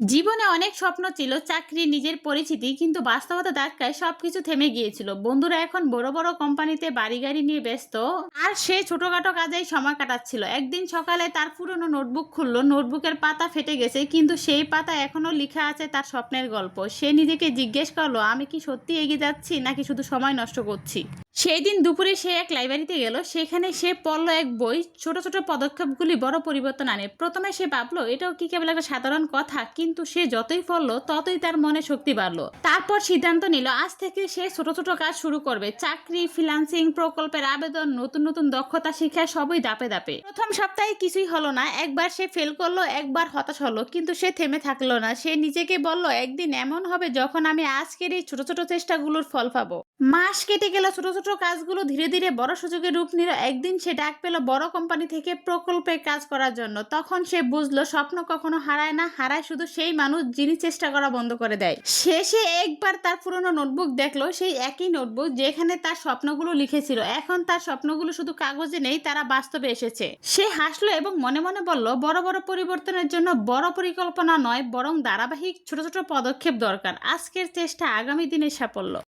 জীবনে অনেক স্বপ্ন ছিল, চাকরি, নিজের পরিচিতি, কিন্তু বাস্তবতা ধাক্কায় সবকিছু থেমে গিয়েছিল। বন্ধুরা এখন বড় বড় কোম্পানিতে বাড়ি গাড়ি নিয়ে ব্যস্ত। আর সে ছোটখাটো কাজেই সময় কাটাচ্ছিল। একদিন সকালে তার পুরনো নোটবুক খুললো। নোটবুকের পাতা ফেটে গেছে, কিন্তু সেই পাতা এখনও লেখা আছে তার স্বপ্নের গল্প। সে নিজেকে জিজ্ঞেস করল, আমি কি সত্যি এগিয়ে যাচ্ছি, নাকি শুধু সময় নষ্ট করছি? সেই দিন দুপুরে সে এক লাইব্রেরিতে গেল। সেখানে সে পড়ল এক বই। ছোট ছোট পদক্ষেপগুলি বড় পরিবর্তন আনে। প্রথমে সে ভাবলো, এটাও কি কেবল একটা সাধারণ কথা? কিন্তু সে যতই পড়ল, ততই তার মনে শক্তি বাড়লো। তারপর সিদ্ধান্ত নিল, আজ থেকে সে ছোট ছোট কাজ শুরু করবে। চাকরি, ফ্রিল্যান্সিং, প্রকল্পের আবেদন, নতুন নতুন দক্ষতা, শিক্ষা, সবই দাপে দাপে প্রথম সপ্তাহে কিছুই হলো না। একবার সে ফেল করল, একবার হতাশ হলো। কিন্তু সে থেমে থাকল না। সে নিজেকে বলল, একদিন এমন হবে যখন আমি আজকের এই ছোট ছোট চেষ্টাগুলোর ফল পাবো। মাস কেটে গেল ছোট ছোট কাজগুলো ধীরে ধীরে বড় সুযোগে রূপ নিল। একদিন সে ডাক পেল বড় কোম্পানি থেকে প্রকল্পে কাজ করার জন্য। তখন সে বুঝলো, স্বপ্ন কখনো হারায় না, হারায় শুধু সেই মানুষ যিনি চেষ্টা করা বন্ধ করে দেয়। শেষে একবার তার পুরনো নোটবুক দেখল, সেই একই নোটবুক যেখানে তার স্বপ্নগুলো লিখেছিল। এখন তার স্বপ্নগুলো শুধু কাগজে নেই, তারা বাস্তবে এসেছে। সে হাসলো এবং মনে মনে বলল, বড় বড় পরিবর্তনের জন্য বড় পরিকল্পনা নয়, বরং ধারাবাহিক ছোট ছোট পদক্ষেপ দরকার। আজকের চেষ্টা আগামী দিনের সাফল্য।